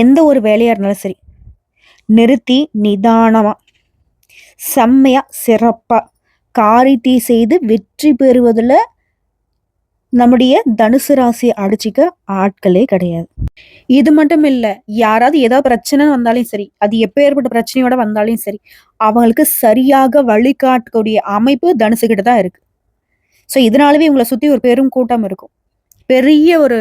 எந்த ஒரு வேலையாக இருந்தாலும் சரி. நிறுத்தி நிதானமாக செம்மையாக சிறப்பாக காரியத்தை செய்து வெற்றி பெறுவதில் நம்முடைய தனுசு ராசியை அடிச்சிக்க ஆட்களே கிடையாது. இது மட்டும் இல்லை யாராவது ஏதாவது பிரச்சனை வந்தாலும் சரி அது எப்பேற்பட்ட பிரச்சனையோட வந்தாலும் சரி அவங்களுக்கு சரியாக வழிகாட்டக்கூடிய அமைப்பு தனுசுகிட்ட தான் இருக்கு. ஸோ இதனாலவே இவங்களை சுற்றி ஒரு பெரும் கூட்டம் இருக்கும். பெரிய ஒரு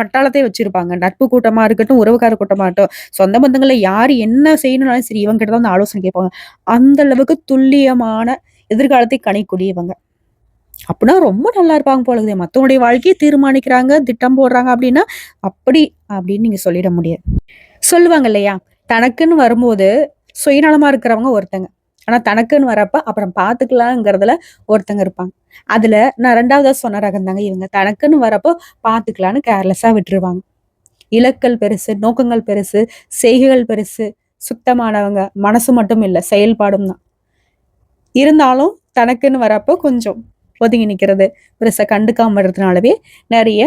பட்டாளத்தை வச்சிருப்பாங்க. நட்பு கூட்டமா இருக்கட்டும் உறவுக்கார கூட்டமா இருக்கட்டும் சொந்த பந்தங்களை யார் என்ன செய்யணும்னாலும் சரி இவங்க கிட்ட தான் வந்து ஆலோசனை கேட்பாங்க. அந்த அளவுக்கு துல்லியமான எதிர்காலத்தை கணிக்கூடியவங்க அப்படின்னா ரொம்ப நல்லா இருப்பாங்க போல இருக்குது. மற்றவங்களுடைய வாழ்க்கையை தீர்மானிக்கிறாங்க திட்டம் போடுறாங்க அப்படின்னா அப்படி அப்படின்னு நீங்க சொல்லிட முடியாது. சொல்லுவாங்க இல்லையா? தனக்குன்னு வரும்போது சுயநலமா இருக்கிறவங்க ஒருத்தங்க. ஆனால் தனக்குன்னு வரப்ப அப்புறம் பார்த்துக்கலாங்கிறதுல ஒருத்தங்க இருப்பாங்க. அதில் நான் ரெண்டாவதாக சொன்ன ரகம் தாங்க இவங்க. தனக்குன்னு வரப்போ பார்த்துக்கலான்னு கேர்லெஸ்ஸாக விட்டுருவாங்க. இலக்கல் பெருசு நோக்கங்கள் பெருசு செய்கைகள் பெருசு சுத்தமானவங்க மனசு மட்டும் இல்லை செயல்பாடும் தான். இருந்தாலும் தனக்குன்னு வரப்போ கொஞ்சம் ஒதுங்கி நிற்கிறது பெருசாக கண்டுக்காம வர்றதுனாலவே நிறைய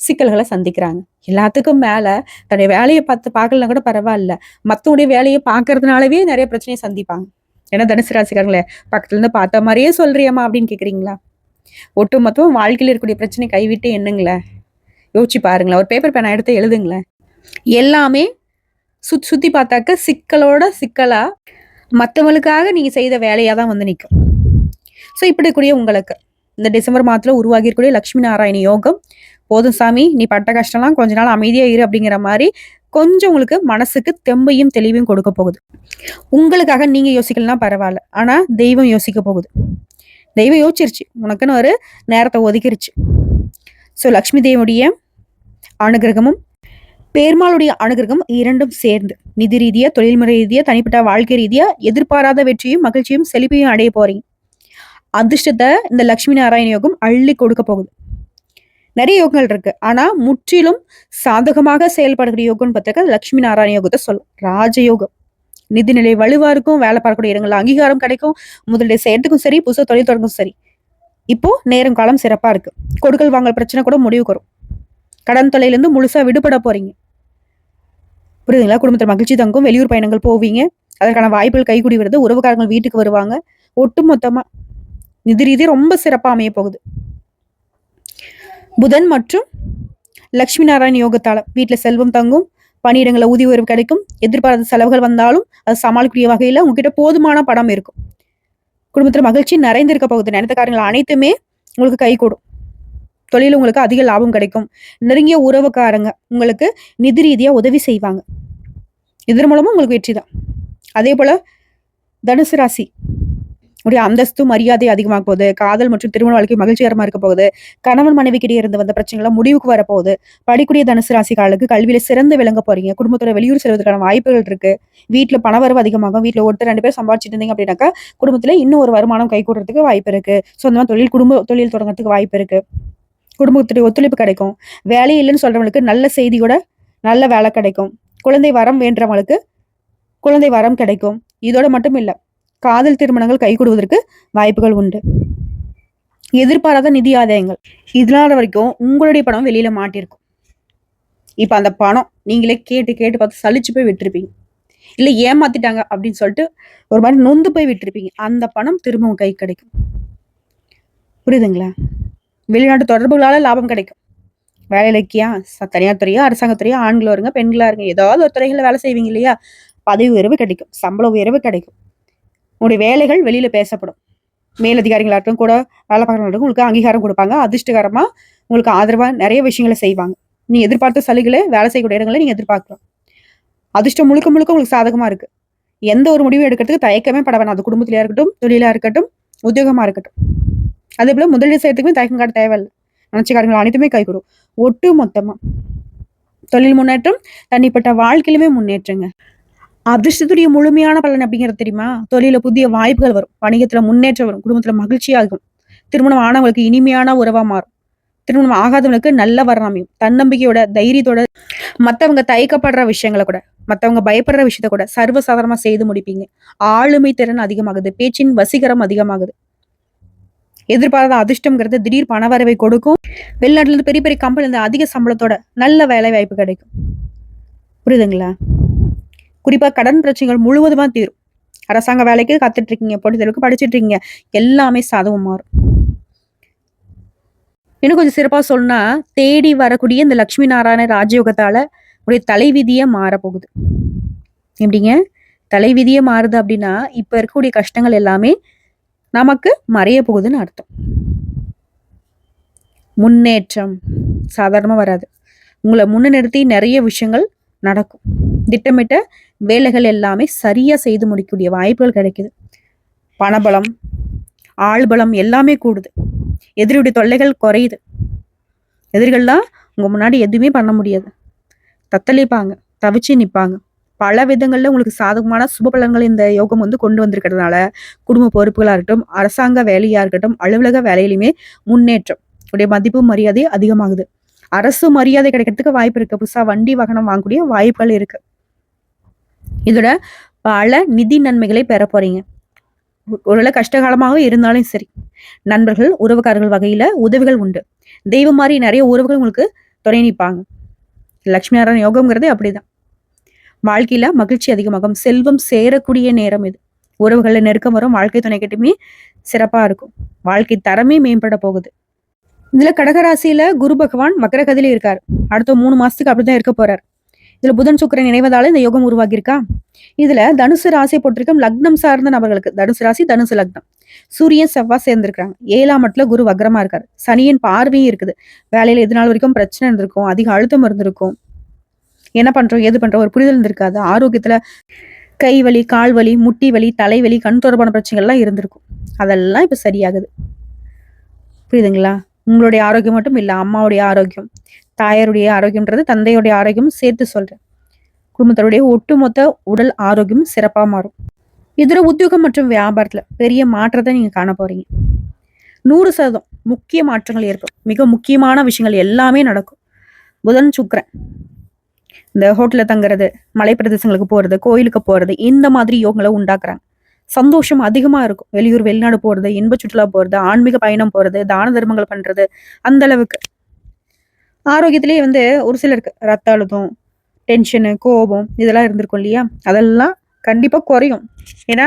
சிக்கல்களை சந்திக்கிறாங்க. எல்லாத்துக்கும் மேலே தன்னுடைய வேலையை பார்த்து பார்க்கலனா கூட பரவாயில்ல. மற்றவுடைய வேலையை பார்க்கறதுனாலவே நிறைய பிரச்சனையை சந்திப்பாங்க. ஏன்னா தனுசு ராசிக்காரங்களே பக்கத்துல இருந்து பார்த்த மாதிரியே சொல்கிறியம்மா அப்படின்னு கேட்குறீங்களா ஒட்டு மொத்தம் வாழ்க்கையில் இருக்கக்கூடிய பிரச்சனை கைவிட்டு என்னங்களேன் யோசிச்சு பாருங்களேன். ஒரு பேப்பர் பேனா எடுத்து எழுதுங்களேன். எல்லாமே சுத் சுற்றி பார்த்தாக்க சிக்கலோட சிக்கலா மற்றவங்களுக்காக நீங்க செய்த வேலையாக தான் வந்து நிற்கும் ஸோ இப்படி கூடிய உங்களுக்கு இந்த டிசம்பர் மாதத்துல உருவாகி இருக்கக்கூடிய நாராயண யோகம் போதும் சாமி நீ பட்ட கஷ்டம்லாம் கொஞ்ச நாள் அமைதியாக இரு அப்படிங்கிற மாதிரி கொஞ்சம் உங்களுக்கு மனசுக்கு தெம்பையும் தெளிவையும் கொடுக்க போகுது. உங்களுக்காக நீங்க யோசிக்கலாம் பரவாயில்ல. ஆனா தெய்வம் யோசிக்க போகுது. தெய்வம் யோசிச்சிருச்சு. உனக்குன்னு ஒரு நேரத்தை ஒதுக்கிருச்சு. ஸோ லக்ஷ்மி தேவனுடைய அனுகிரகமும் பெருமாளுடைய அனுகிரகம் இரண்டும் சேர்ந்து நிதி ரீதியா தொழில்முறை ரீதியா தனிப்பட்ட வாழ்க்கை ரீதியா எதிர்பாராத வெற்றியும் மகிழ்ச்சியும் செழிப்பையும் அடைய போறீங்க. அதிர்ஷ்டத்தை இந்த லக்ஷ்மி நாராயண யோகம் அள்ளி கொடுக்க போகுது. நிறைய யோகங்கள் இருக்கு. ஆனா முற்றிலும் சாதகமாக செயல்படக்கூடிய யோகம்னு பார்த்தாக்க லட்சுமி நாராயண யோகத்தை சொல்லும். ராஜயோகம். நிதிநிலை வலுவா இருக்கும் வேலை பார்க்கக்கூடிய இடங்கள்ல அங்கீகாரம் கிடைக்கும். முதலீடு செய்யறதுக்கும் சரி புதுசாக தொழில் தொடங்கும் சரி. இப்போ நேரம் காலம் சிறப்பா இருக்கு. கொடுக்கல் வாங்கல் பிரச்சனை கூட முடிவுக்கு வரும். கடன் தொலையிலேருந்து முழுசா விடுபட போறீங்க. புரியுதுங்களா? குடும்பத்தில் மகிழ்ச்சி தங்கும் வெளியூர் பயணங்கள் போவீங்க. அதற்கான வாய்ப்புகள் கைகூடி வருது. உறவுக்காரங்கள் வீட்டுக்கு வருவாங்க. ஒட்டு மொத்தமா நிதி ரீதி ரொம்ப சிறப்பாக அமைய போகுது. புதன் மற்றும் லக்ஷ்மி நாராயண் யோகத்தால் வீட்டில் செல்வம் தங்கும் பணியிடங்களில் ஊதிய உயர்வு கிடைக்கும் எதிர்பாராத செலவுகள் வந்தாலும் அது சமாளிக்கக்கூடிய வகையில் உங்ககிட்ட போதுமான படம் இருக்கும். குடும்பத்தில் மகிழ்ச்சி நிறைந்திருக்க போகுது. நினைத்த காரியங்கள் அனைத்துமே உங்களுக்கு கை கூடும். தொழில் உங்களுக்கு அதிக லாபம் கிடைக்கும். நெருங்கிய உறவுக்காரங்க உங்களுக்கு நிதி ரீதியாக உதவி செய்வாங்க. இதன் மூலமும் உங்களுக்கு வெற்றி தான் அதே போல தனுசு ராசி உடைய அந்தஸ்து மரியாதை அதிகமாக போகுது. காதல் மற்றும் திருமண வாழ்க்கை மகிழ்ச்சிகரமா இருக்க போகுது. கணவன் மனைவிக்கிடையே இருந்து வந்த பிரச்சனைகள் முடிவுக்கு வரப்போகுது படிக்கூடிய தனுசு ராசிக்காரர்களுக்கு கல்வியில சிறந்து விளங்க போறீங்க. குடும்பத்தோட வெளியூர் செல்வதற்கான வாய்ப்புகள் இருக்கு. வீட்டுல பணவரவு அதிகமாகும். வீட்டுல ஒருத்தர் ரெண்டு பேர் சம்பாதிச்சிட்டு இருந்தீங்க அப்படின்னாக்கா குடும்பத்துல இன்னும் ஒரு வருமானம் கை கூடுறதுக்கு வாய்ப்பு இருக்கு. சொந்தமா தொழில் குடும்ப தொழில் தொடங்குறதுக்கு வாய்ப்பு இருக்கு. குடும்பத்துடைய ஒத்துழைப்பு கிடைக்கும். வேலை இல்லைன்னு சொல்றவங்களுக்கு நல்ல செய்தியோட நல்ல வேலை கிடைக்கும். குழந்தை வரம் வேண்டவங்களுக்கு குழந்தை வரம் கிடைக்கும். இதோட மட்டும் இல்லை காதல் திருமணங்கள் கைகூடுவதற்கு வாய்ப்புகள் உண்டு. எதிர்பாராத நிதி ஆதாயங்கள். இதனால வரைக்கும் உங்களுடைய பணம் வெளியில மாட்டிருக்கும். இப்போ அந்த பணம் நீங்களே கேட்டு கேட்டு பார்த்து சலிச்சு போய் விட்டுருப்பீங்க. இல்லை ஏமாத்திட்டாங்க அப்படின்னு சொல்லிட்டு ஒரு மாதிரி நொந்து போய் விட்டுருப்பீங்க. அந்த பணம் திரும்பவும் கை கிடைக்கும். புரியுதுங்களா? வெளிநாட்டு தொடர்புகளால லாபம் கிடைக்கும். வேலை இலக்கியா தனியார் துறையா அரசாங்கத்துறையா ஆண்களா இருங்க பெண்களா இருங்க ஏதாவது ஒரு துறைகளில் வேலை செய்வீங்க இல்லையா? பதவி உயர்வு கிடைக்கும். சம்பள உயர்வு கிடைக்கும். உங்களுடைய வேலைகள் வெளியில பேசப்படும். மேலதிகாரிகளாகட்டும் கூட வேலை பார்க்குறவங்களுக்கும் உங்களுக்கு அங்கீகாரம் கொடுப்பாங்க. அதிர்ஷ்டகரமாக உங்களுக்கு ஆதரவா நிறைய விஷயங்களை செய்வாங்க. நீ எதிர்பார்த்த சலுகைகளை வேலை செய்யக்கூடிய இடங்களை நீங்கள் எதிர்பார்க்கலாம். அதிர்ஷ்டம் முழுக்க முழுக்க உங்களுக்கு சாதகமா இருக்கு. எந்த ஒரு முடிவும் எடுக்கிறதுக்கு தயக்கமே பட வேணாம். அது குடும்பத்திலயா இருக்கட்டும் தொழிலா இருக்கட்டும் உத்தியோகமா இருக்கட்டும். அதே போல முதலீடு செய்யறதுக்குமே தயக்கம் காட்ட தேவையில்லை. நினச்ச காரியங்கள் அனைத்துமே கைகூடும் ஒட்டு மொத்தமா தொழில் முன்னேற்றம் தனிப்பட்ட வாழ்க்கையிலுமே முன்னேற்றங்க. அதிர்ஷ்டத்துடைய முழுமையான பலன் அப்படிங்கிறது தெரியுமா? தொழில புதிய வாய்ப்புகள் வரும். வணிகத்துல முன்னேற்றம் வரும். குடும்பத்துல மகிழ்ச்சியாகும். திருமணம் ஆனவங்களுக்கு இனிமையான உறவா மாறும். திருமணம் ஆகாதவங்களுக்கு நல்ல வரணாமையும் தன்னம்பிக்கையோட தைரியத்தோட மத்தவங்க தயக்கப்படுற விஷயங்களை கூட மத்தவங்க பயப்படுற விஷயத்த கூட சர்வசாதாரணமா செய்து முடிப்பீங்க. ஆளுமை திறன் அதிகமாகுது. பேச்சின் வசீகரம் அதிகமாகுது. எதிர்பாராத அதிர்ஷ்டம்ங்கிறது திடீர் பணவரவை கொடுக்கும். வெளிநாட்டுல இருந்து பெரிய பெரிய கம்பெனி இருந்து அதிக சம்பளத்தோட நல்ல வேலை வாய்ப்பு கிடைக்கும். புரியுதுங்களா? குறிப்பாக கடன் பிரச்சனைகள் முழுவதுமாக தீரும். அரசாங்க வேலைக்கு கத்துட்டு இருக்கீங்க போட்டி தேர்வுக்கு படிச்சுட்டு இருக்கீங்க எல்லாமே சாதகம் மாறும். இன்னும் கொஞ்சம் சிறப்பாக சொன்னா தேடி வரக்கூடிய இந்த லக்ஷ்மி நாராயண ராஜயோகத்தால உடைய தலைவிதியே மாறப்போகுது. எப்படிங்க? தலைவிதியே மாறுது அப்படின்னா இப்ப இருக்கக்கூடிய கஷ்டங்கள் எல்லாமே நமக்கு மறைய போகுதுன்னு அர்த்தம். முன்னேற்றம் சாதாரணமாக வராது. உங்களை முன்னே நிறுத்தி நிறைய விஷயங்கள் நடக்கும். திட்டமிட்ட வேலைகள் எல்லாமே சரியாக செய்து முடிக்கக்கூடிய வாய்ப்புகள் கிடைக்குது. பணபலம் ஆள்பலம் எல்லாமே கூடுது. எதிரியுடைய தொல்லைகள் குறையுது. எதிரிகள்லாம் உங்கள் முன்னாடி எதுவுமே பண்ண முடியாது. தத்தளிப்பாங்க தவிச்சு நிற்பாங்க பல விதங்களில் உங்களுக்கு சாதகமான சுப பலன்கள் இந்த யோகம் வந்து கொண்டு வந்திருக்கிறதுனால குடும்ப பொறுப்புகளாக இருக்கட்டும் அரசாங்க வேலையாக இருக்கட்டும் அலுவலக வேலையிலுமே முன்னேற்றம் உடைய மதிப்பு மரியாதை அதிகமாகுது. அரசு மரியாதை கிடைக்கிறதுக்கு வாய்ப்பு இருக்குது புதுசாக வண்டி வாகனம் வாங்கக்கூடிய வாய்ப்புகள் இருக்குது இதோட பல நிதி நன்மைகளை பெற போறீங்க. ஒருவேளை கஷ்டகாலமாக இருந்தாலும் சரி நண்பர்கள் உறவுக்காரர்கள் வகையில உதவிகள் உண்டு. தெய்வம் மாதிரி நிறைய உறவுகள் உங்களுக்கு துணை நிற்பாங்க லக்ஷ்மி நாராயண யோகம்ங்கிறதே அப்படிதான். வாழ்க்கையில மகிழ்ச்சி அதிகமாகும். செல்வம் சேரக்கூடிய நேரம் இது. உறவுகளில் நெருக்கம் வரும். வாழ்க்கை துணை கிட்டமே சிறப்பா இருக்கும். வாழ்க்கை தரமே மேம்பட போகுது. இதுல கடகராசியில குரு பகவான் வக்கரகதியில இருக்காரு. அடுத்த மூணு மாசத்துக்கு அப்படிதான் இருக்க போறாரு. இதுல புதன் சுக்கரன் இணைவதால இந்த யோகம் உருவாகியிருக்கா? இதுல தனுசு ராசி போட்டிருக்கும் லக்னம் சார்ந்த நபர்களுக்கு தனுசு ராசி தனுசு லக்னம். சூரியன் செவ்வாய் சேர்ந்திருக்கிறாங்க. ஏழாம் இடத்துல குரு வக்ரமா இருக்காரு. சனியின் பார்வையும் இருக்குது. வேலையில எது நாள் வரைக்கும் பிரச்சனை இருந்திருக்கும். அதிக அழுத்தம் இருந்திருக்கும். என்ன பண்றோம் எது பண்றோம்? ஒரு புரிதல் இருந்திருக்காது. ஆரோக்கியத்துல கை வலி கால் வலி முட்டி வலி தலைவலி கண் தொடர்பான பிரச்சனைகள்லாம் இருந்திருக்கும். அதெல்லாம் இப்ப சரியாகுது. புரியுதுங்களா? உங்களுடைய ஆரோக்கியம் மட்டும் இல்லை அம்மாவுடைய ஆரோக்கியம். தாயாருடைய ஆரோக்கியம்ன்றது தந்தையுடைய ஆரோக்கியம் சேர்த்து சொல்றேன். குடும்பத்தருடைய ஒட்டுமொத்த உடல் ஆரோக்கியம் சிறப்பாக மாறும். இதில் உத்தியோகம் மற்றும் வியாபாரத்துல பெரிய மாற்றத்தை நீங்க காண போறீங்க. நூறு சதவீதம் முக்கிய மாற்றங்கள் ஏற்படும். மிக முக்கியமான விஷயங்கள் எல்லாமே நடக்கும். புதன் சுக்கரன். இந்த ஹோட்டலில் தங்குறது மலை பிரதேசங்களுக்கு போறது கோயிலுக்கு போறது இந்த மாதிரி யோகங்களை உண்டாக்குறாங்க. சந்தோஷம் அதிகமா இருக்கும். வெளியூர் வெளிநாடு போறது இன்ப சுற்றுலா போறது ஆன்மீக பயணம் போறது தான தர்மங்கள் பண்றது அந்த அளவுக்கு. ஆரோக்கியத்திலேயே வந்து ஒரு சிலருக்கு ரத்த அழுத்தம் டென்ஷனு கோபம் இதெல்லாம் இருந்திருக்கும் இல்லையா? அதெல்லாம் கண்டிப்பாக குறையும். ஏன்னா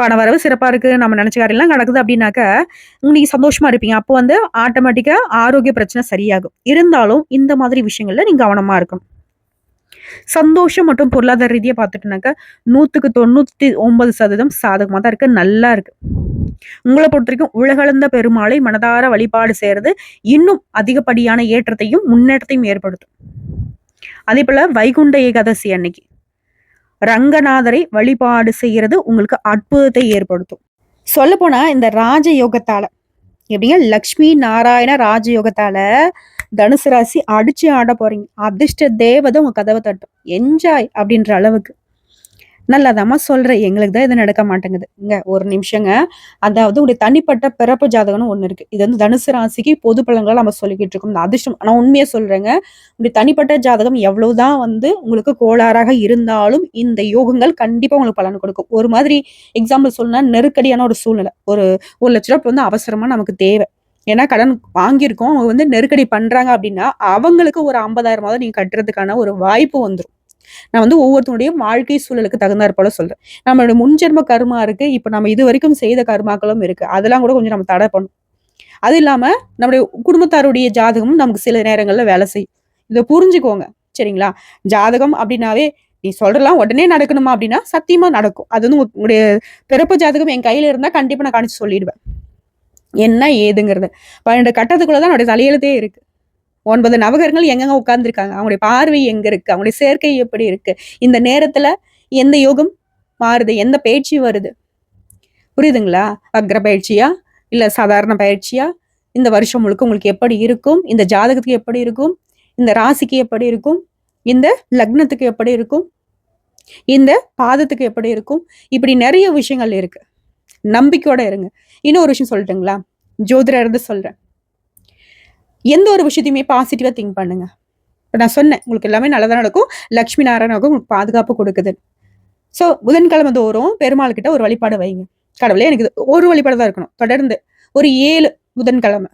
பண வரவு இருக்குது நம்ம நினச்ச காரியெல்லாம் நடக்குது அப்படின்னாக்க நீங்கள் சந்தோஷமாக இருப்பீங்க. அப்போ வந்து ஆட்டோமேட்டிக்காக ஆரோக்கிய பிரச்சனை சரியாகும். இருந்தாலும் இந்த மாதிரி விஷயங்களில் நீங்கள் கவனமாக இருக்கணும். சந்தோஷம் மற்றும் பொருளாதார ரீதியாக பார்த்துட்டுனாக்கா நூற்றுக்கு தொண்ணூற்றி ஒன்பது சதவீதம் சாதகமாக தான் இருக்குது நல்லா இருக்குது உங்களை பொறுத்த வரைக்கும் உலகளந்த பெருமாளை மனதார வழிபாடு செய்யறது இன்னும் அதிகப்படியான ஏற்றத்தையும் முன்னேற்றத்தையும் ஏற்படுத்தும். அதே போல வைகுண்ட ஏகாதசி அன்னைக்கு ரங்கநாதரை வழிபாடு செய்யறது உங்களுக்கு அற்புதத்தை ஏற்படுத்தும். சொல்ல போனா இந்த ராஜ யோகத்தால எப்படிங்க? லக்ஷ்மி நாராயண ராஜயோகத்தால தனுசு ராசி அடிச்சு ஆட போறீங்க. அதிர்ஷ்ட தேவதை உங்க கதவை தட்டும். என்ஜாய் அப்படின்ற அளவுக்கு. நல்லதாமா சொல்கிறேன் எங்களுக்கு தான் இது நடக்க மாட்டேங்குது. இங்க ஒரு நிமிஷங்க. அதாவது உடைய தனிப்பட்ட பிறப்பு ஜாதகம்னு ஒன்று இருக்கு. இது வந்து தனுசு ராசிக்கு பொது பலன்களை நம்ம சொல்லிக்கிட்டு இருக்கோம். இந்த அதிர்ஷ்டம் நான் உண்மையாக சொல்கிறேங்க உடைய தனிப்பட்ட ஜாதகம் எவ்வளவுதான் வந்து உங்களுக்கு கோளாறாக இருந்தாலும் இந்த யோகங்கள் கண்டிப்பாக உங்களுக்கு பலன் கொடுக்கும். ஒரு மாதிரி எக்ஸாம்பிள் சொல்லணும்னா நெருக்கடியான ஒரு சூழ்நிலை. ஒரு ஒரு லட்ச ரூபா வந்து அவசரமாக நமக்கு தேவை. ஏன்னா கடன் வாங்கியிருக்கோம். அவங்க வந்து நெருக்கடி பண்றாங்க அப்படின்னா அவங்களுக்கு ஒரு ஐம்பதாயிரமாவது நீங்க கட்டுறதுக்கான ஒரு வாய்ப்பு வந்துடும் நான் வந்து ஒவ்வொருத்தனுடைய வாழ்க்கை சூழலுக்கு தகுந்தாற் போல சொல்றேன். நம்மளுடைய முன்ஜென்ம கருமா இருக்கு இப்போ நம்ம இது வரைக்கும் செய்த கருமாக்களும் இருக்கு. அதெல்லாம் கூட கொஞ்சம் நம்ம தடை பண்ணும். அது இல்லாம நம்முடைய குடும்பத்தாருடைய ஜாதகமும் நமக்கு சில நேரங்கள்ல வேலை செய்யும். இதை புரிஞ்சுக்கோங்க. சரிங்களா? ஜாதகம் அப்படின்னாவே நீ சொல்றலாம் உடனே நடக்கணுமா அப்படின்னா சத்தியமா நடக்கும். அது வந்து உங்களுடைய பிறப்பு ஜாதகம் என் கையில இருந்தா கண்டிப்பா நான் காணிச்சு சொல்லிடுவேன். என்ன ஏதுங்கிறது. பன்னெண்டு கட்டத்துக்குள்ளதான் என்னுடைய தலையெழுத்தே இருக்கு. ஒன்பது நவகரங்கள் எங்கெங்க உட்கார்ந்துருக்காங்க? அவங்களுடைய பார்வை எங்க இருக்கு? அவங்களுடைய சேர்க்கை எப்படி இருக்கு? இந்த நேரத்துல எந்த யோகம் மாறுது? எந்த பயிற்சி வருது? புரியுதுங்களா? அக்ர பயிற்சியா? இல்ல சாதாரண பயிற்சியா? இந்த வருஷம் முழுக்க உங்களுக்கு எப்படி இருக்கும்? இந்த ஜாதகத்துக்கு எப்படி இருக்கும்? இந்த ராசிக்கு எப்படி இருக்கும்? இந்த லக்னத்துக்கு எப்படி இருக்கும்? இந்த பாதத்துக்கு எப்படி இருக்கும்? இப்படி நிறைய விஷயங்கள் இருக்கு. நம்பிக்கையோட இருங்க. இன்னொரு விஷயம் சொல்லட்டுங்களா? ஜோதிடர் இருந்து சொல்றேன். எந்த ஒரு விஷயத்தையுமே பாசிட்டிவாக திங்க் பண்ணுங்க. இப்போ நான் சொன்னேன் உங்களுக்கு எல்லாமே நல்லதாக நடக்கும். லக்ஷ்மி நாராயணாவுக்கு உங்களுக்கு பாதுகாப்பு கொடுக்குது. ஸோ புதன்கிழமை தோறும் பெருமாள் கிட்ட ஒரு வழிபாடு வைங்க. கடவுளே எனக்கு ஒரு வழிபாடு தான் இருக்கணும். தொடர்ந்து ஒரு ஏழு புதன்கிழமை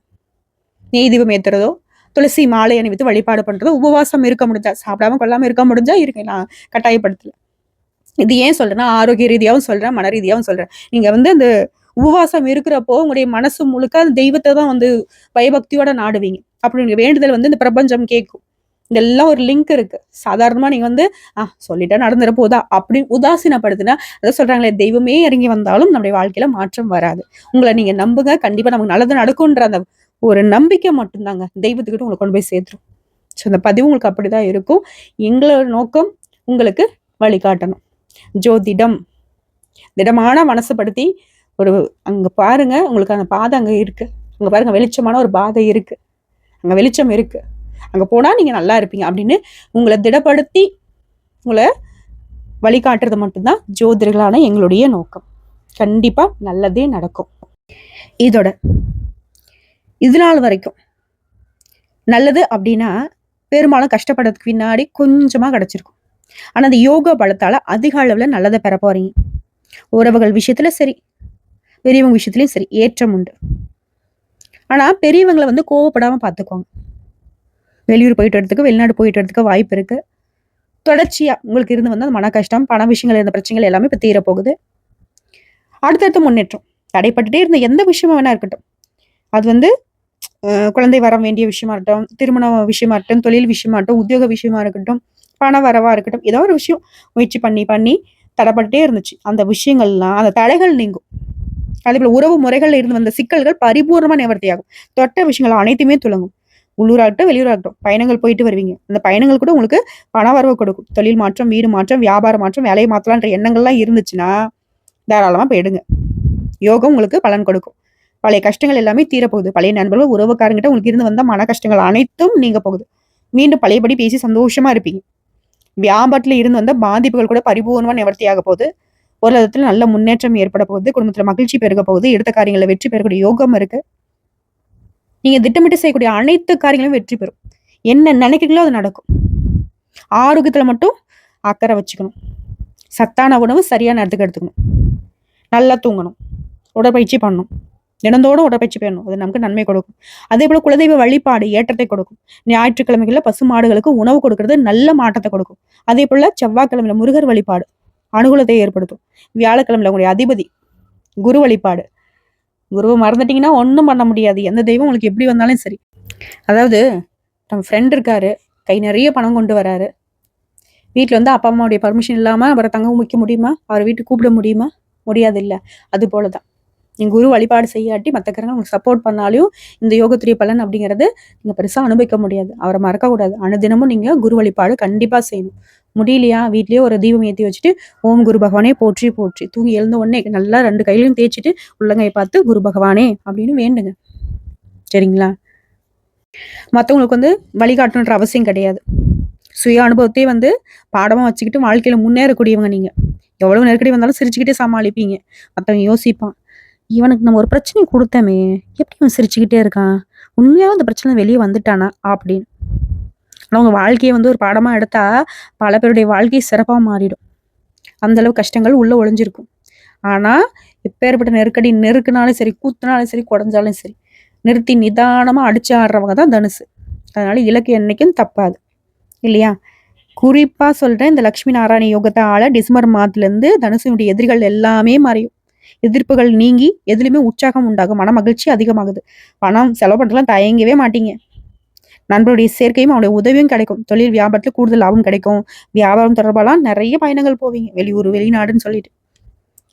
நெய் தீபம் ஏத்துறதோ துளசி மாலை அணிவித்து வழிபாடு பண்ணுறதோ உபவாசம் இருக்க முடிஞ்சா சாப்பிடாம கொள்ளாமல் இருக்க முடிஞ்சா இருக்கேன் நான் கட்டாயப்படுத்தல. இது ஏன் சொல்கிறேன்னா ஆரோக்கிய ரீதியாகவும் சொல்கிறேன் மன ரீதியாகவும் சொல்கிறேன் நீங்கள் வந்து அந்த உபவாசம் இருக்கிறப்போ உங்களுடைய மனசு முழுக்க அந்த தெய்வத்தை தான் வந்து பயபக்தியோட நாடுவீங்க. அப்படி நீங்க வேண்டுதல் வந்து இந்த பிரபஞ்சம் கேட்கும். இதெல்லாம் ஒரு லிங்க் இருக்கு. சாதாரணமா நீங்க வந்து ஆ சொல்லிட்டா நடந்துட போதா? அப்படின்னு உதாசீனப்படுத்தினா அதை சொல்றாங்களே தெய்வமே இறங்கி வந்தாலும் நம்முடைய வாழ்க்கையில மாற்றம் வராது. உங்களை நீங்க நம்புங்க. கண்டிப்பா நமக்கு நல்லது நடக்கும்ன்ற அந்த ஒரு நம்பிக்கை மட்டும்தாங்க. தெய்வத்துக்கிட்ட உங்களை கொண்டு போய் சேர்த்துரும். ஸோ அந்த பதிவு உங்களுக்கு அப்படிதான் இருக்கும். எங்களோட நோக்கம் உங்களுக்கு வழிகாட்டணும். ஜோதிடம். திடமான மனசுப்படுத்தி ஒரு அங்கே பாருங்க உங்களுக்கு அந்த பாதை அங்கே இருக்குது அங்கே பாருங்கள் வெளிச்சமான ஒரு பாதை இருக்குது அங்கே வெளிச்சம் இருக்குது அங்கே போனால் நீங்கள் நல்லா இருப்பீங்க அப்படின்னு உங்களை திடப்படுத்தி உங்களை வழிகாட்டுறது மட்டும்தான் ஜோதிடர்களான எங்களுடைய நோக்கம். கண்டிப்பாக நல்லதே நடக்கும். இதோட இது நாள் வரைக்கும் நல்லது அப்படின்னா பெரும்பாலும் கஷ்டப்படுறதுக்கு பின்னாடி கொஞ்சமாக கிடச்சிருக்கும். ஆனால் அந்த யோகா பலத்தால் அதிக அளவில் நல்லதை பெற போகிறீங்க உறவுகள் விஷயத்தில் சரி பெரியவங்க விஷயத்துலையும் சரி ஏற்றம் உண்டு. ஆனா பெரியவங்களை வந்து கோவப்படாம பார்த்துக்கோங்க வெளியூர் போயிட்டு வரதுக்கு வெளிநாடு போயிட்டு வரதுக்கு வாய்ப்பு இருக்கு. தொடர்ச்சியா உங்களுக்கு இருந்து வந்து அந்த மன கஷ்டம் பண விஷயங்கள் இருந்த பிரச்சனைகள் எல்லாமே இப்ப தீரப்போகுது. அடுத்தடுத்த முன்னேற்றம். தடைப்பட்டுட்டே இருந்த எந்த விஷயமா வேணா இருக்கட்டும். அது வந்து குழந்தை வர வேண்டிய விஷயமா இருக்கட்டும் திருமண விஷயமா இருக்கட்டும் தொழில் விஷயமா இருக்கட்டும் உத்தியோக விஷயமா இருக்கட்டும் பண வரவா இருக்கட்டும் ஏதோ ஒரு விஷயம் முயற்சி பண்ணி பண்ணி தடைப்பட்டுட்டே இருந்துச்சு. அந்த விஷயங்கள்லாம் அந்த தடைகள் நீங்கும். அதே போல உறவு முறைகள்ல இருந்து வந்த சிக்கல்கள் பரிபூர்ணமா நிவர்த்தியாகும். தொட்ட விஷயங்கள் அனைத்துமே துளங்கும். உள்ளூராகட்டும் வெளியூராகட்டும் பயணங்கள் போயிட்டு வருவீங்க. அந்த பயணங்கள் கூட உங்களுக்கு பண வரவு கொடுக்கும். தொழில் மாற்றம் வீடு மாற்றம் வியாபார மாற்றம் வேலையை மாற்றலான்ற எண்ணங்கள்லாம் இருந்துச்சுன்னா தாராளமா போயிடுங்க. யோகம் உங்களுக்கு பலன் கொடுக்கும். பழைய கஷ்டங்கள் எல்லாமே தீரப்போகுது. பழைய நண்பர்கள் உறவுக்காரங்கிட்ட உங்களுக்கு இருந்து வந்த மன கஷ்டங்கள் அனைத்தும் நீங்க போகுது. மீண்டும் பழையபடி பேசி சந்தோஷமா இருப்பீங்க. வியாபாரத்துல இருந்து வந்த பாதிப்புகள் கூட பரிபூர்ணமா நிவர்த்தியாக போகுது. பொருளாதாரத்தில் நல்ல முன்னேற்றம் ஏற்பட போகுது குடும்பத்தில் மகிழ்ச்சி பெருக போகுது எடுத்த காரியங்களை வெற்றி பெறக்கூடிய யோகம் இருக்கு. நீங்க திட்டமிட்டு செய்யக்கூடிய அனைத்து காரியங்களும் வெற்றி பெறும். என்ன நினைக்கிறீங்களோ அது நடக்கும். ஆரோக்கியத்தில் மட்டும் அக்கறை வச்சுக்கணும். சத்தான உணவு சரியான நேரத்துக்கு எடுத்துக்கணும். நல்லா தூங்கணும். உடற்பயிற்சி பண்ணணும். தினந்தோடு உடற்பயிற்சி பண்ணணும் அது நமக்கு நன்மை கொடுக்கும். அதே போல குலதெய்வ வழிபாடு ஏற்றத்தை கொடுக்கும். ஞாயிற்றுக்கிழமைகளில் பசு மாடுகளுக்கு உணவு கொடுக்கறது நல்ல மாற்றத்தை கொடுக்கும். அதே போல செவ்வாய்க்கிழமையில முருகர் வழிபாடு அனுகூலத்தை ஏற்படுத்தும். வியாழக்கிழமையில உங்களுடைய அதிபதி குரு வழிபாடு. குருவை மறந்துட்டீங்கன்னா ஒன்றும் பண்ண முடியாது. எந்த தெய்வம் உங்களுக்கு எப்படி வந்தாலும் சரி. அதாவது நம்ம ஃப்ரெண்ட் இருக்காரு கை நிறைய பணம் கொண்டு வராரு. வீட்டில் வந்து அப்பா அம்மாவுடைய பர்மிஷன் இல்லாமல் அவரை தங்க வைக்க முடியுமா? அவரை வீட்டுக்கு கூப்பிட முடியுமா? முடியாது இல்லை அது போல தான் நீங்கள் குரு வழிபாடு செய்யாட்டி மற்ற கிரகங்கள் உங்களுக்கு சப்போர்ட் பண்ணாலும் இந்த யோகத்துடைய பலன் அப்படிங்கிறது நீங்கள் பெருசாக அனுபவிக்க முடியாது. அவரை மறக்கக்கூடாது. அனுதினமும் நீங்கள் குரு வழிபாடு கண்டிப்பாக செய்யணும். முடியலையா? வீட்லேயே ஒரு தீபம் ஏற்றி வச்சுட்டு ஓம் குரு பகவானே போற்றி போற்றி. தூங்கி எழுந்த உடனே நல்லா ரெண்டு கையிலையும் தேய்ச்சிட்டு உள்ளங்கையை பார்த்து குரு பகவானே அப்படின்னு வேண்டுங்க. சரிங்களா? மற்றவங்களுக்கு வந்து வழிகாட்டணுன்ற அவசியம் கிடையாது. சுய அனுபவத்தையே வந்து பாடமாக வச்சுக்கிட்டு வாழ்க்கையில் முன்னேறக்கூடியவங்க நீங்கள் எவ்வளவு நெருக்கடி வந்தாலும் சிரிச்சுக்கிட்டே சமாளிப்பீங்க. மற்றவங்க யோசிப்பான். இவனுக்கு நம்ம ஒரு பிரச்சனை கொடுத்தோமே எப்படி இவன் சிரிச்சுக்கிட்டே இருக்கான்? உண்மையாக அந்த பிரச்சனை வெளியே வந்துட்டானா? அப்படின்னு. ஆனால் வாழ்க்கையை வந்து ஒரு பாடமாக எடுத்தா பல பேருடைய வாழ்க்கை சிறப்பாக மாறிடும். அந்த அளவு கஷ்டங்கள் உள்ளே ஒளிஞ்சிருக்கும். ஆனால் எப்பேற்பட்ட நெருக்கடி நெருக்குனாலும் சரி கூத்துனாலும் சரி குடஞ்சாலும் சரி நிறுத்தி நிதானமாக அடிச்சு ஆடுறவங்க தான் தனுசு. அதனால இலக்கு என்றைக்கும் தப்பாது. இல்லையா? குறிப்பாக சொல்கிறேன் இந்த லக்ஷ்மி நாராயண யோகத்தை ஆள டிசம்பர் மாதத்துலேருந்து தனுசுனுடைய எதிரிகள் எல்லாமே மறையும். எதிர்ப்புகள் நீங்கி எதுலையுமே உற்சாகம் உண்டாகும். மன மகிழ்ச்சி அதிகமாகுது. பணம் செலவு பண்றதுலாம் தயங்கவே மாட்டீங்க. நண்பருடைய சேர்க்கையும் அவனுடைய உதவியும் கிடைக்கும். தொழில் வியாபாரத்துல கூடுதல் லாபம் கிடைக்கும். வியாபாரம் தொடர்பாலாம் நிறைய பயணங்கள் போவீங்க. வெளியூர் வெளிநாடுன்னு சொல்லிட்டு.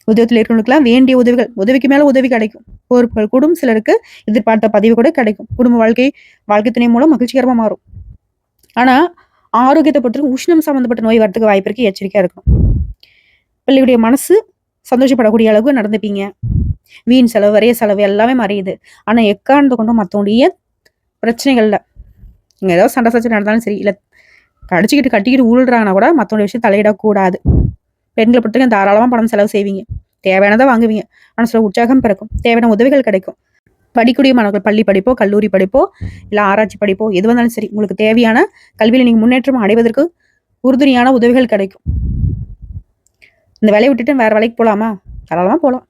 உதவத்தில் இருக்கிறவங்களுக்குலாம் வேண்டிய உதவிகள். உதவிக்கு மேல உதவி கிடைக்கும். பொறுப்புகள் கூடும். சிலருக்கு எதிர்பார்த்த பதிவு கூட கிடைக்கும். குடும்ப வாழ்க்கை வாழ்க்கை துணை மூலம் மகிழ்ச்சிகரமாக மாறும். ஆனா ஆரோக்கியத்தை பொறுத்தவரைக்கும் உஷ்ணம் சம்பந்தப்பட்ட நோய் வரத்துக்கு வாய்ப்பிற்கு எச்சரிக்கையாக எச்சரிக்கையா பிள்ளையுடைய மனசு சந்தோஷப்படக்கூடிய அளவுக்கு நடந்துப்பீங்க. வீண் செலவு வரைய செலவு எல்லாமே மறையுது ஆனால் எக்காரணத்தை கொண்டும் மற்றவுடைய பிரச்சனைகள் இல்லை இங்கே ஏதாவது சண்டை சச்சரவு நடந்தாலும் சரி இல்லை கடிச்சிக்கிட்டு கட்டிக்கிட்டு உருள்றாங்கன்னா கூட மத்தவங்க விஷயம் தலையிடக்கூடாது. பெண்களை பொறுத்தவரைக்கும் தாராளமாக பணம் செலவு செய்வீங்க. தேவையானதை வாங்குவீங்க. ஆனால் சில உற்சாகம் பிறக்கும். தேவையான உதவிகள் கிடைக்கும். படிக்கூடிய மாணவர்கள் பள்ளி படிப்போ கல்லூரி படிப்போ இல்லை ஆராய்ச்சி படிப்போ எது வந்தாலும் சரி உங்களுக்கு தேவையான கல்வியில் நீங்கள் முன்னேற்றம் அடைவதற்கு உறுதுணையான உதவிகள் கிடைக்கும். இந்த வேலையை விட்டுட்டு வேற வேலைக்கு போகலாமா தாராளமாக போகலாம்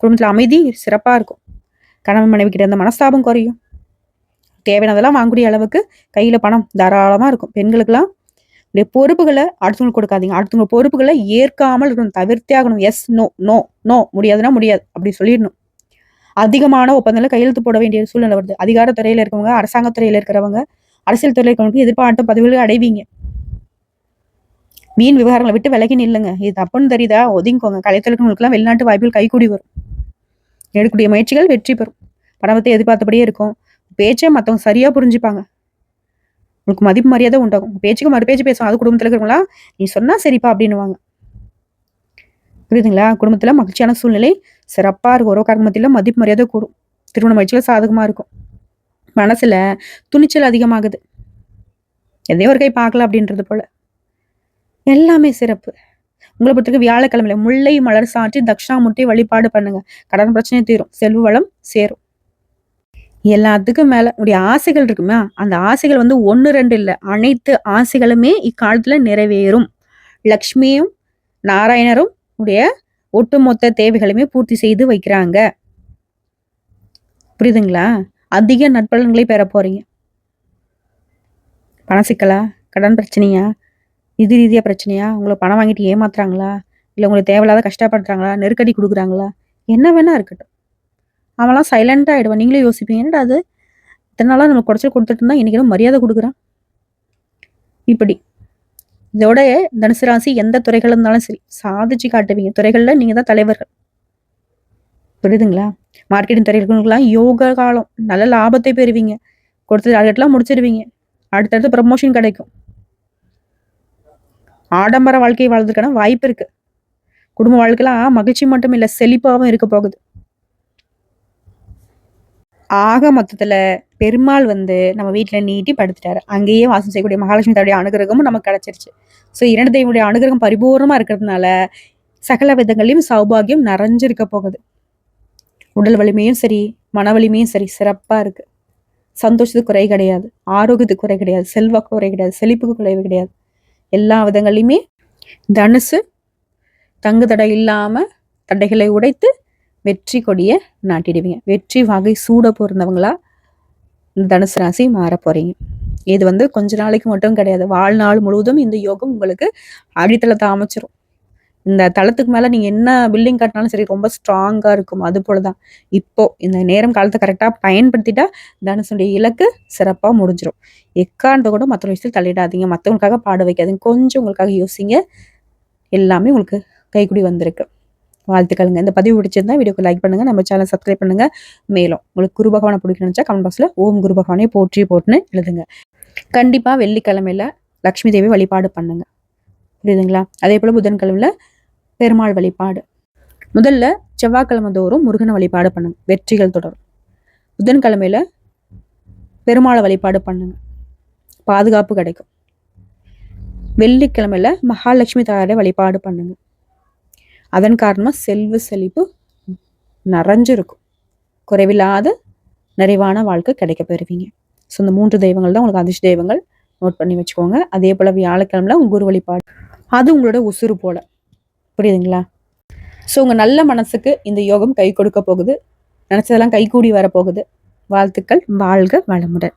குடும்பத்தில் அமைதி சிறப்பாக இருக்கும். கணவன் மனைவி கிட்ட இருந்த மனஸ்தாபம் குறையும். தேவையானதெல்லாம் வாங்கக்கூடிய அளவுக்கு கையில் பணம் தாராளமாக இருக்கும். பெண்களுக்கெல்லாம் இப்படி பொறுப்புகளை அடுத்தவங்களுக்கு கொடுக்காதீங்க. அடுத்தவங்க பொறுப்புகளை ஏற்காமல் இருக்கணும். தவிர்த்தே ஆகணும். எஸ் நோ நோ நோ முடியாதுன்னா முடியாது. அப்படி சொல்லிடணும். அதிகமான ஒப்பந்தங்களை கையெழுத்து போட வேண்டிய சூழ்நிலை வருது. அதிகாரத்துறையில் இருக்கவங்க அரசாங்கத்துறையில் இருக்கிறவங்க அரசியல் துறையில் இருக்கிறவங்க எதிர்பார்த்த பதவிகளை அடைவீங்க. மீன் விவகாரங்களை விட்டு விலகி நில்லுங்க. இது தப்புன்னு தெரியுதா? ஒதுங்கிக்கோங்க. கலைத்தொழில்களுக்கெல்லாம் வெளிநாட்டு வாய்ப்புகள் கைகூடி வரும். எடுக்கக்கூடிய முயற்சிகள் வெற்றி பெறும். பணத்தை எதிர்பார்த்தபடியே இருக்கும். பேச்சை மற்றவங்க சரியாக புரிஞ்சுப்பாங்க. உங்களுக்கு மதிப்பு மரியாதை உண்டாகும். பேச்சுக்கு மறு பேச்சு பேசும். அது குடும்பத்தில் இருக்கிறவங்களா நீ சொன்னால் சரிப்பா அப்படின்னுவாங்க. புரியுதுங்களா? குடும்பத்தில் மகிழ்ச்சியான சூழ்நிலை சிறப்பாக இருக்கும். உறவு கர்மத்தில மதிப்பு மரியாதை கூடும். திருமண முயற்சிகள் சாதகமாக இருக்கும். மனசில் துணிச்சல் அதிகமாகுது. எதையோ ஒரு கை பார்க்கலாம் அப்படின்றது போல். எல்லாமே சிறப்பு. உங்களை பொறுத்தவரைக்கும் வியாழக்கிழமையில முல்லை மலர் சாற்றி தட்சிணாமூர்த்தி வழிபாடு பண்ணுங்க. கடன் பிரச்சனை தீரும். செல்வ வளம் சேரும். எல்லாத்துக்கும் மேல உடைய ஆசைகள் இருக்குமா? அந்த ஆசைகள் வந்து ஒன்று ரெண்டு இல்லை. அனைத்து ஆசைகளுமே இக்காலத்துல நிறைவேறும். லக்ஷ்மியும் நாராயணரும் உடைய ஒட்டுமொத்த தேவைகளுமே பூர்த்தி செய்து வைக்கிறாங்க. புரியுதுங்களா? அதிக நட்பலன்களை பெற போறீங்க. பண சிக்கலா? கடன் பிரச்சனையா? நிதி ரீதியாக பிரச்சனையா? உங்களை பணம் வாங்கிட்டு ஏமாத்துறாங்களா? இல்லை உங்களை தேவையில்லாத கஷ்டப்படுறாங்களா? நெருக்கடி கொடுக்குறாங்களா? என்ன வேணா இருக்கட்டும். அவன்லாம் சைலண்டாக ஆகிடுவான் நீங்களே யோசிப்பீங்க என்னடா அது இத்தனை நாளாக நம்ம குறைச்சல் கொடுத்துட்டு இருந்தா இன்றைக்கி மரியாதை கொடுக்குறான். இப்படி. இதோட தனுசு ராசி எந்த துறைகள் இருந்தாலும் சரி சாதிச்சு காட்டுவீங்க. துறைகளில் நீங்கள் தான் தலைவர்கள். புரியுதுங்களா? மார்க்கெட்டிங் துறைகளுக்கெல்லாம் யோக காலம். நல்ல லாபத்தை பெறுவீங்க. கொடுத்த டார்கெட்லாம் முடிச்சிருவீங்க. அடுத்தடுத்து ப்ரமோஷன் கிடைக்கும். ஆடம்பர வாழ்க்கை வாழ்றதுக்கான வாய்ப்பு இருக்கு. குடும்ப வாழ்க்கைலாம் மகிழ்ச்சி மட்டும் இல்லை செழிப்பாகவும் இருக்க போகுது. ஆக மொத்தத்தில் பெருமாள் வந்து நம்ம வீட்டில் நீட்டி படுத்துட்டாரு. அங்கேயே வாசம் செய்யக்கூடிய மகாலட்சுமி தாவுடைய அனுகிரகமும் நமக்கு கிடைச்சிருச்சு. ஸோ இரண்டு தெய்வனுடைய அனுகிரகம் பரிபூர்ணமாக இருக்கிறதுனால சகல விதங்களையும் சௌபாகியம் நிறைஞ்சிருக்க போகுது. உடல் வலிமையும் சரி மன வலிமையும் சரி சிறப்பாக இருக்கு. சந்தோஷத்துக்கு குறை கிடையாது ஆரோக்கியத்துக்கு குறை கிடையாது செல்வாக்கு குறை கிடையாது செழிப்புக்கு குறைவு கிடையாது. எல்லா விதங்களையுமே தனுசு தங்கு தடை இல்லாமல் தடைகளை உடைத்து வெற்றி கொடியை நாட்டிடுவீங்க. வெற்றி வகை சூட போகிறவங்களா இந்த தனுசு ராசி மாற போகிறீங்க இது வந்து கொஞ்ச நாளைக்கு மட்டும் கிடையாது. வாழ்நாள் முழுவதும் இந்த யோகம் உங்களுக்கு அடித்தளத்தை அமைச்சிரும். இந்த தளத்துக்கு மேலே நீங்கள் என்ன பில்டிங் கட்டினாலும் சரி ரொம்ப ஸ்ட்ராங்காக இருக்கும். அது போலதான். இப்போது இந்த நேரம் காலத்தை கரெக்டாக பயன்படுத்திட்டா தனுசுடைய இலக்கு சிறப்பாக முடிஞ்சிடும் எக்காரணத்தை கூட மற்ற விஷயத்தில் தள்ளிடாதீங்க. மற்றவங்களுக்காக பாட வைக்காதீங்க. கொஞ்சம் உங்களுக்காக யோசிங்க. எல்லாமே உங்களுக்கு கைக்குடி வந்திருக்கு. வாழ்த்துக்கள்ங்க. இந்த பதிவு பிடிச்சிருந்தா வீடியோக்கு லைக் பண்ணுங்க. நம்ம சேனல் சப்ஸ்கிரைப் பண்ணுங்கள் மேலும் உங்களுக்கு குரு பகவானை பிடிக்கணும்னு நினச்சா கமெண்ட் பாக்ஸில் ஓம் குரு பகவானே போற்றி போட்டுன்னு எழுதுங்க. கண்டிப்பாக வெள்ளிக்கிழமையில் லக்ஷ்மி தேவி வழிபாடு பண்ணுங்கள் புரியுதுங்களா? அதே போல் புதன்கிழமையில் பெருமாள் வழிபாடு. முதல்ல செவ்வாய்க்கிழமை தோறும் முருகனை வழிபாடு பண்ணுங்க. வெற்றிகள் தொடரும். புதன்கிழமையில பெருமாளை வழிபாடு பண்ணுங்க. பாதுகாப்பு கிடைக்கும். வெள்ளிக்கிழமையில மகாலட்சுமி தாயாரை வழிபாடு பண்ணுங்க. அதன் காரணமாக செல்வ செழிப்பு நிறைஞ்சிருக்கும். குறைவில்லாத நிறைவான வாழ்க்கை கிடைக்க பெறுவீங்க. ஸோ இந்த மூன்று தெய்வங்கள் தான் உங்களுக்கு அதிர்ஷ்ட தெய்வங்கள். நோட் பண்ணி வச்சுக்கோங்க. அதே போல் வியாழக்கிழமையில் உங்கள் குரு வழிபாடு. அது உங்களோட உசுறு போல. புரியுதுங்களா? ஸோ உங்கள் நல்ல மனசுக்கு இந்த யோகம் கை கொடுக்க போகுது. நினச்சதெல்லாம் கைகூடி வரப்போகுது வாழ்த்துக்கள். வாழ்க வளமுடன்.